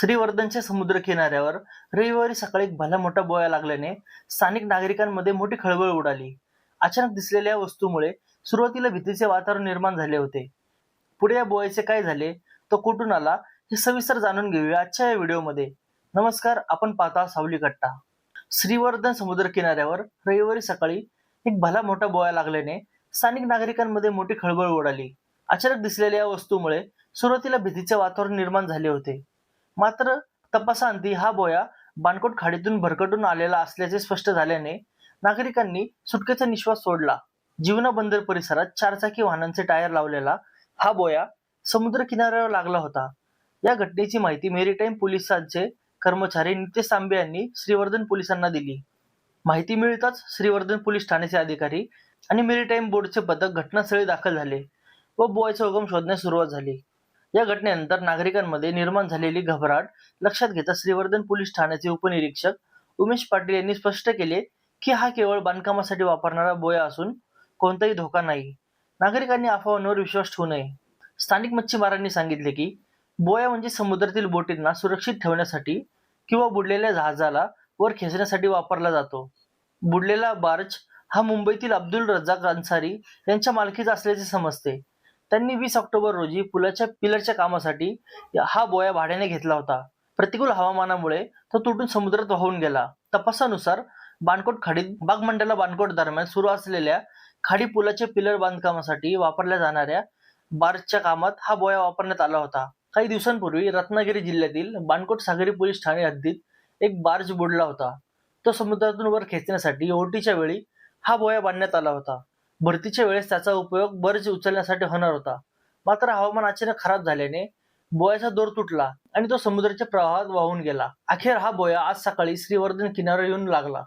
श्रीवर्धनच्या समुद्र किनाऱ्यावर रविवारी सकाळी एक भला मोठा बोया लागल्याने स्थानिक नागरिकांमध्ये मोठी खळबळ उडाली. अचानक दिसलेल्या वस्तूमुळे सुरुवातीला भीतीचे वातावरण निर्माण झाले होते. पुढे या बोयाचे काय झाले तो कुठून आला हे सविस्तर जाणून घेऊया आजच्या या व्हिडिओमध्ये. नमस्कार आपण पाहता सावली कट्टा श्रीवर्धन समुद्र किनाऱ्यावर रविवारी सकाळी एक भला मोठा बोया लागल्याने स्थानिक नागरिकांमध्ये मोठी खळबळ उडाली. अचानक दिसलेल्या या वस्तूमुळे सुरुवातीला भीतीचे वातावरण निर्माण झाले होते. मात्र तपासांती हा बोया बाणकोट खाडीतून भरकटून आलेला असल्याचे स्पष्ट झाल्याने नागरिकांनी सुटकेचा निश्वास सोडला. जीवना बंदर परिसरात चारचाकी वाहनांचे टायर लावलेला हा बोया समुद्र किनाऱ्यावर लागला होता. या घटनेची माहिती मेरीटाईम पोलिसांचे कर्मचारी नितेश तांबे यांनी श्रीवर्धन पोलिसांना दिली. माहिती मिळताच श्रीवर्धन पोलीस ठाण्याचे अधिकारी आणि मेरीटाईम बोर्डचे पथक घटनास्थळी दाखल झाले व बोयाचा उगम शोधण्यास सुरुवात झाली. या घटनेनंतर नागरिकांमध्ये निर्माण झालेली घबराट लक्षात घेता श्रीवर्धन पोलीस ठाण्याचे उपनिरीक्षक उमेश पाटील यांनी स्पष्ट केले की हा केवळ बांधकामासाठी वापरणारा बोया असून कोणताही धोका नाही. नागरिकांनी अफवांवर विश्वास ठेवू नये. स्थानिक मच्छीमारांनी सांगितले की बोया म्हणजे समुद्रातील बोटींना सुरक्षित ठेवण्यासाठी किंवा बुडलेल्या जहाजाला वर खेचण्यासाठी वापरला जातो. बुडलेला बार्ज हा मुंबईतील अब्दुल रज्जाक अन्सारी यांच्या मालकीचा असल्याचे समजते. त्यांनी वीस ऑक्टोबर रोजी पुलाच्या पिलरच्या कामासाठी हा बोया भाड्याने घेतला होता. प्रतिकूल हवामानामुळे तो तुटून समुद्रात वाहून गेला. तपासानुसार बाणकोट खाडीत बागमंडला बाणकोट दरम्यान सुरू असलेल्या खाडी पुलाच्या पिलर बांधकामासाठी वापरल्या जाणाऱ्या बार्जच्या कामात हा बोया वापरण्यात आला होता. काही दिवसांपूर्वी रत्नागिरी जिल्ह्यातील बाणकोट सागरी पोलीस ठाणे हद्दीत एक बार्ज बुडला होता. तो समुद्रातून वर खेचण्यासाठी ओटीच्या वेळी हा बोया बांधण्यात आला होता. भरतीच्या वेळेस त्याचा उपयोग बर्ज उचलण्यासाठी होणार होता. मात्र हवामान अचानक खराब झाल्याने बोयाचा दोर तुटला आणि तो समुद्राच्या प्रवाहात वाहून गेला. अखेर हा बोया आज सकाळी श्रीवर्धन किनारा येऊन लागला.